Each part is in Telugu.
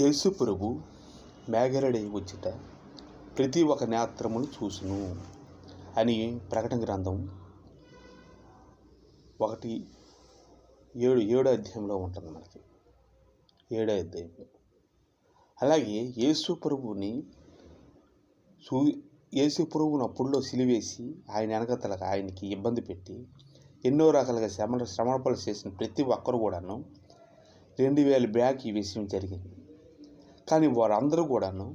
యేసు ప్రభు మేఘరడి వచ్చిట ప్రతి ఒక్క నేత్రమును చూసును అని ప్రకటన గ్రంథం ఒకటి ఏడు ఏడో అధ్యాయంలో ఉంటుంది మనకి. ఏడో అధ్యాయంలో. అలాగే యేసు ప్రభువుని చూ యేసు ప్రభువుని అప్పుడులో సిలివేసి ఆయన వెనకతలకు ఆయనకి ఇబ్బంది పెట్టి ఎన్నో రకాలుగా శ్రమ శ్రమపలు చేసిన ప్రతి ఒక్కరు కూడాను రెండు వేల బ్యాక్ ఈ విషయం జరిగింది. కానీ వారందరూ కూడాను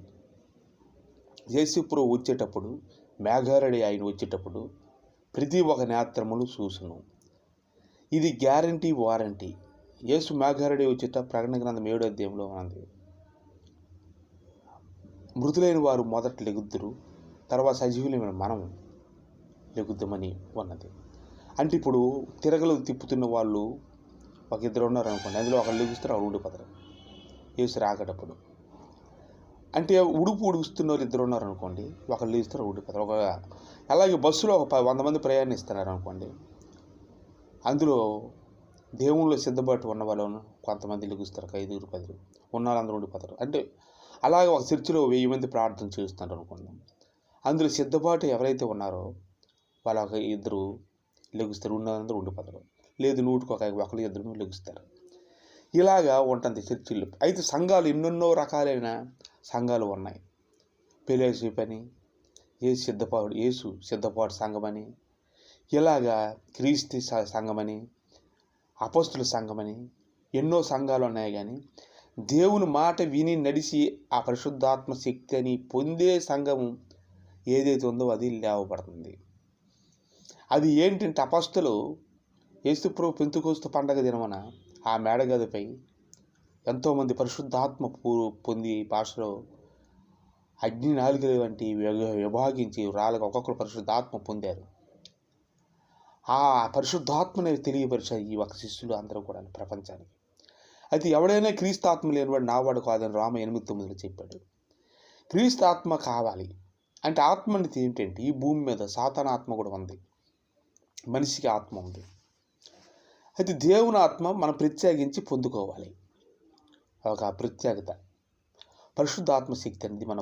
యేసుప్రభు వచ్చేటప్పుడు మేఘారడి ఆయన వచ్చేటప్పుడు ప్రతి ఒక్క నేత్రములు చూసును. ఇది గ్యారంటీ వారంటీ. యేసు మేఘారడి వచ్చేట ప్రకటన గ్రంథం ఏడో అధ్యాయంలో ఉంది మృతులైన వారు మొదట లెగుద్దురు తర్వాత సజీవులైన మనం లెగుద్దామని ఉన్నది. అంటే ఇప్పుడు తిరగలు తిప్పుతున్న వాళ్ళు ఒక ఇద్దరు ఉన్నారు అనుకోండి అందులో ఒకళ్ళు లెగుస్తారు ఒకళ్ళు ఉండిపోతారు. యేసు రాకటప్పుడు అంటే ఉడుపు ఉడుకుస్తున్న వాళ్ళు ఇద్దరు ఉన్నారు అనుకోండి. ఒకళ్ళు ఇస్తారు ఉడిపోతారు ఒక అలాగే బస్సులో ఒక వంద మంది ప్రయాణిస్తున్నారు అనుకోండి అందులో దేవుళ్ళు సిద్ధపాటు ఉన్న వాళ్ళు కొంతమంది లెగుస్తారు. ఒక ఐదుగురు పది ఉన్న వాళ్ళందరూ ఉండిపోతారు. అంటే అలాగే ఒక చర్చిలో వెయ్యి మంది ప్రార్థన చేస్తున్నారు అనుకోండి అందులో సిద్ధపాటు ఎవరైతే ఉన్నారో వాళ్ళ ఒక ఇద్దరు లెగుస్తారు. ఉన్నదందరూ ఉండిపోతారు. లేదు నూటికి ఒక ఒకరు ఇద్దరు లెగుస్తారు. ఇలాగా ఉంటుంది చర్చిల్లో అయితే సంఘాలు ఎన్నెన్నో రకాలైన సంఘాలు ఉన్నాయి. పెళ్ళేసి పని ఏ సిద్ధపాడు యేసు సిద్ధపాటు సంఘమని ఇలాగా క్రీస్తు సంఘమని అపస్తుల సంఘమని ఎన్నో సంఘాలు ఉన్నాయి కానీ దేవుని మాట విని నడిచి ఆ పరిశుద్ధాత్మ శక్తి అని పొందే సంఘము ఏదైతే ఉందో అది లేవబడుతుంది. అది ఏంటంటే అపస్తులు ఏసుప్రభు పెంతుకోస్తు పండగ దినమన ఆ మేడగదిపై ఎంతోమంది పరిశుద్ధాత్మ పూ పొంది భాషలో అగ్ని నాలుగుల వంటి విభాగించి రాళ్ళకు ఒక్కొక్కరు పరిశుద్ధాత్మ పొందారు. ఆ పరిశుద్ధాత్మని తెలియపరిచారు ఈ ఒక శిష్యులు అందరూ కూడా ప్రపంచానికి. అయితే ఎవడైనా క్రీస్తాత్మ లేనివాడు నావాడు కాదని రామ ఎనిమిది తొమ్మిదిలో చెప్పాడు. క్రీస్తాత్మ కావాలి. అంటే ఆత్మ అనేది ఏంటంటే ఈ భూమి మీద సాతాన ఆత్మ కూడా ఉంది. మనిషికి ఆత్మ ఉంది. అయితే దేవుని ఆత్మ మనం ప్రత్యేకించి పొందుకోవాలి. ఒక ప్రత్యేకత పరిశుద్ధాత్మ శక్తి అనేది మనం